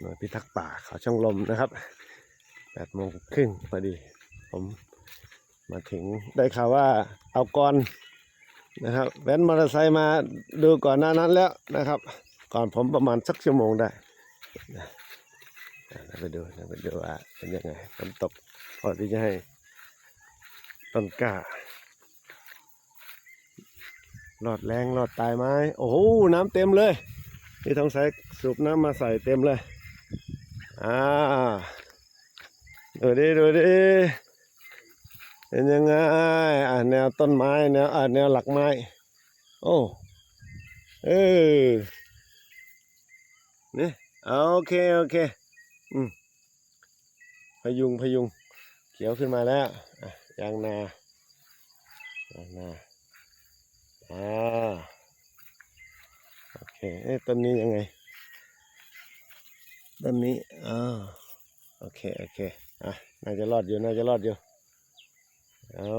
หน่วยพิทักษ์ป่าเขาช่องลมนะครับแปดโมงครึ่งพอดี ผมมาถึงได้ข่าวว่าเอากรนะครับแว้นมอเตอร์ไซค์มาดูก่อนหน้านั้นแล้วนะครับ ก่อนผมประมาณสักชั่วโมงได้นะไปดูไปดูว่าเป็นยังไงฝนตกพอที่จะให้ต้นกล้ารอดแรงรอดตายไหมโอ้โห น้ำเต็มเลย นี่ต้องใส่สูบน้ำมาใส่เต็มเลย อ่าดูดิดูดิเป็นยังไงอ่าแนวต้นไม้แนวอ่าแนวหลักไม้ โอ้เออนี่โอเคโอเคอืมพยุงพยุงเขียวขึ้นมาแล้วยางนายางนาอ่าโอเคเอ้ยต้นนี้ยังไง ต้นนี้อ่าโอเคโอเคอะน่าจะรอดอยู่น่าจะรอดอยู่เอา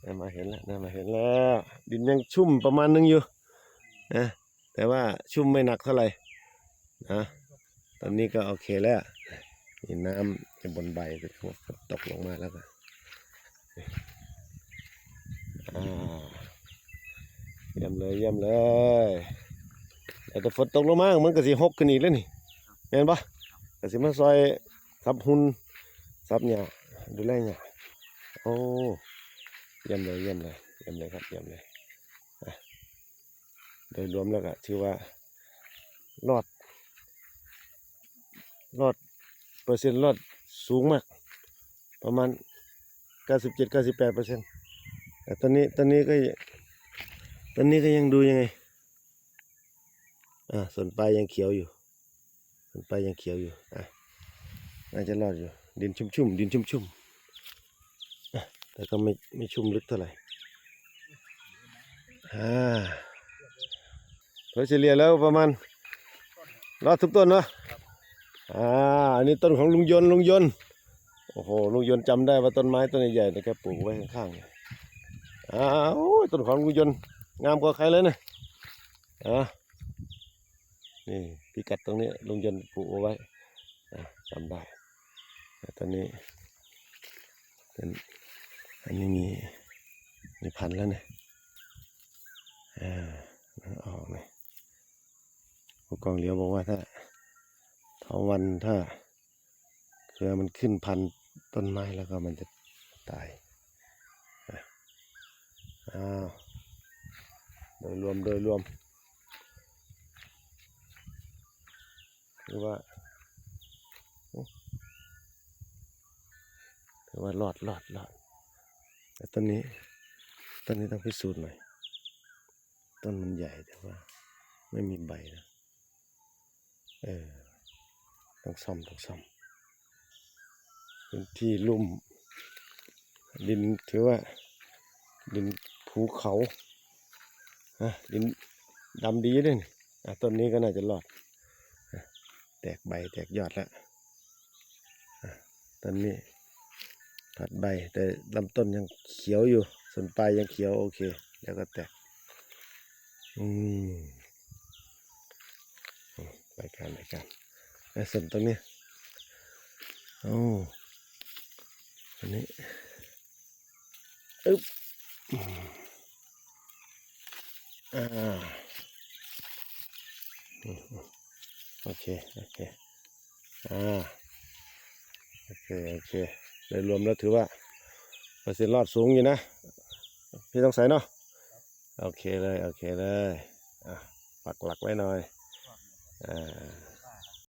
ได้มาเห็นแล้วได้มาเห็นแล้ว ดินยังชุ่มประมาณนึงอยู่นะแต่ว่าชุ่มไม่หนักเท่าไหร่นะตอนนี้ก็โอเคแล้วมีน้ำจะบนใบก็ตกลงมาแล้วก็อ่าเยี่ยมเลยเยี่ยมเลย แต่ถ้าฝนตกลงมามันก็สิหกขึ้นอีกแล้วนี่เห็นปะก็สิมาซอยซับหุนซับหญ้าดูแลหญ้าโอ้เยี่ยมเลยเยี่ยมเลยเยี่ยมเลยครับเยี่ยมเลยโดยรวมแล้วก็ถือว่ารอดรอดเปอร์เซ็นต์รอดสูงมาก ประมาณ 97 98เปอร์เซ็นต์แต่ตอนนี้ตอนนี้ก็ตอนนี้ก็ยังดูยังไง อ่าส่วนปลายยังเขียวอยู่ ส่วนปลายยังเขียวอยู่อะน่าจะรอดอยู่ ดินชุ่มๆดินชุ่มๆอะแต่ก็ไม่ไม่ชุ่มลึกเท่าไหร่อ่าโดยเฉลี่ยแล้วประมาณรอดทุกต้นเนาะอ่าอันนี้ต้นของลุงยนลุงยนโอ้โหลุงยนต์จำได้ว่าต้นไม้ต้นใหญ่ๆนะครับปลูกไว้ข้างๆอ่าโอ้ยต้นของลุงยนงามกว่าใครเลยนะอ่า นี่พิกัดตรงนี้ลุงยนต์ปลูกเอาไว้จำได้ตอนนี้เป็นอันนี้มีมีพันแล้วเนี่ยอ่าออกเลยผู้กองเหลียวบอกว่าถ้าเถาวันถ้าเครือมันขึ้นพันต้นไม้แล้วก็มันจะตายอะอ้าวโดยรวมโดยรวม ถือว่าถือว่ารอดรอดรอดแต่ต้นนี้ต้นนี้ต้องพิสูจน์หน่อยต้นมันใหญ่แต่ว่า ไม่มีใบนะเออต้องซ่อมต้องซ่อมพื้นที่ลุ่ม ดินถือว่า ดินภูเขาฮะดินดำดีด้วยนี่อะต้นนี้ก็น่าจะรอด แตกใบแตกยอดแล้วต้นนี้ผัดใบแต่ลำต้นยังเขียวอยู่ ส่วนปลายยังเขียวโอเค แล้วก็แตก อืมรายการรายการไอ้ส่วนตรงนี้โอ้อันนี้อึ๊บอ่า โอเค โอเค อ่า โอเค โอเคโดยรวมแล้วถือว่าเปอร์เซ็นต์รอดสูงอยู่นะ พี่ต้องใส่เนาะ โอเคเลย โอเคเลย อะ ปักหลักไว้หน่อย อ่า